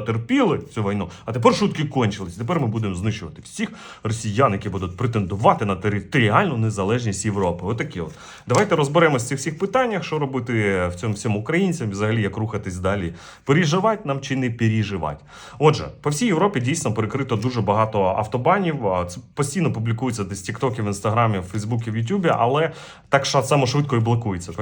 терпіли цю війну, а тепер шутки кончились. Тепер ми будемо знищувати всіх росіян, які будуть претендувати на територіальну незалежність Європи. Отакі от. Давайте розберемося в цих всіх питаннях, що робити в цьому всьому українцям, взагалі як рухатись далі. Переживати нам чи не переживати. Отже, по всій Європі дійсно перекрито дуже багато автобанів. Це постійно публікується десь в Тіктокі, в Інстаграмі, в Ютубі, але так само швидко і блокується.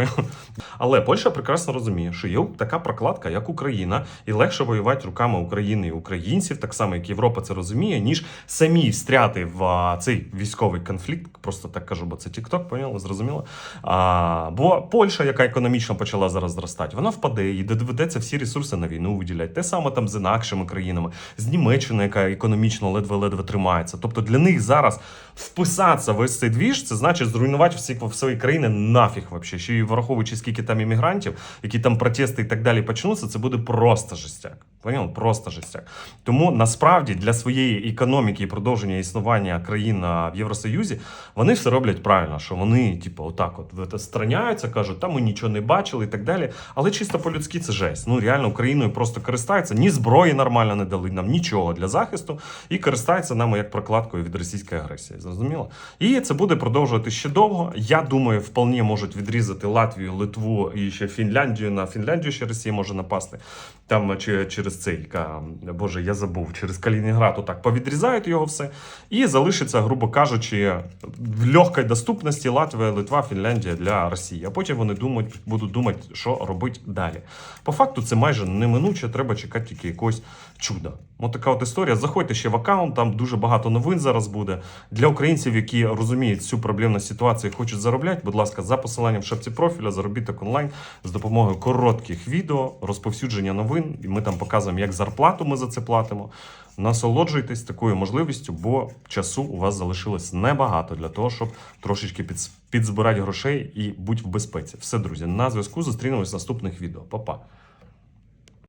Але Польща прекрасно розуміє, що є така прокладка, як Україна, і легше воювати руками України і українців, так само як Європа це розуміє, ніж самі встряти в цей військовий конфлікт. Просто так кажу, бо це Тікток, поняли, зрозуміло. А, бо Польща, яка економічно почала зараз зростати, вона впаде і доведеться всі ресурси на війну виділяти. Те саме там з інакшими країнами, з Німеччиною, яка економічно ледве-ледве тримається. Тобто для них зараз вписатися в ось цей двіж, це значить зруйнувати всі свої країни нафіг вообще. Ще й враховуючи скільки там іммігрантів, які там протести і так далі почнуться, це буде просто жестяк. Понял? Просто жестяк. Тому насправді для своєї економіки і продовження існування країн в Євросоюзі вони все роблять правильно, що вони, типу, отак, от страняються, кажуть, там ми нічого не бачили і так далі. Але чисто по-людськи це жесть. Ну реально Україною просто користаються. Ні зброї нормально не дали нам нічого для захисту і користаються нами як прокладкою від російської агресії. Зрозуміло? І це буде продовжувати ще довго. Я думаю, вполне можуть відрізати Латвію, Литву і ще Фінляндію. На Фінляндію ще Росія може напасти. Там чи через цей Боже, я забув, через Калінінград отак повідрізають його все. І залишиться, грубо кажучи, в легкій доступності Латвія, Литва, Фінляндія для Росії. А потім вони думають, будуть думати, що робити далі. По факту це майже неминуче, треба чекати тільки якогось чуда. Ось така от історія. Заходьте ще в аккаунт, там дуже багато новин зараз буде. Для українців, які розуміють цю проблемну ситуацію і хочуть заробляти, будь ласка, за посиланням в шапці профіля, заробіток онлайн з допомогою коротких відео, розповсюдження новин. І ми там показуємо, як зарплату ми за це платимо. Насолоджуйтесь такою можливістю, бо часу у вас залишилось небагато для того, щоб трошечки підзбирати грошей і бути в безпеці. Все, друзі, на зв'язку зустрінемось в наступних відео. Па-па.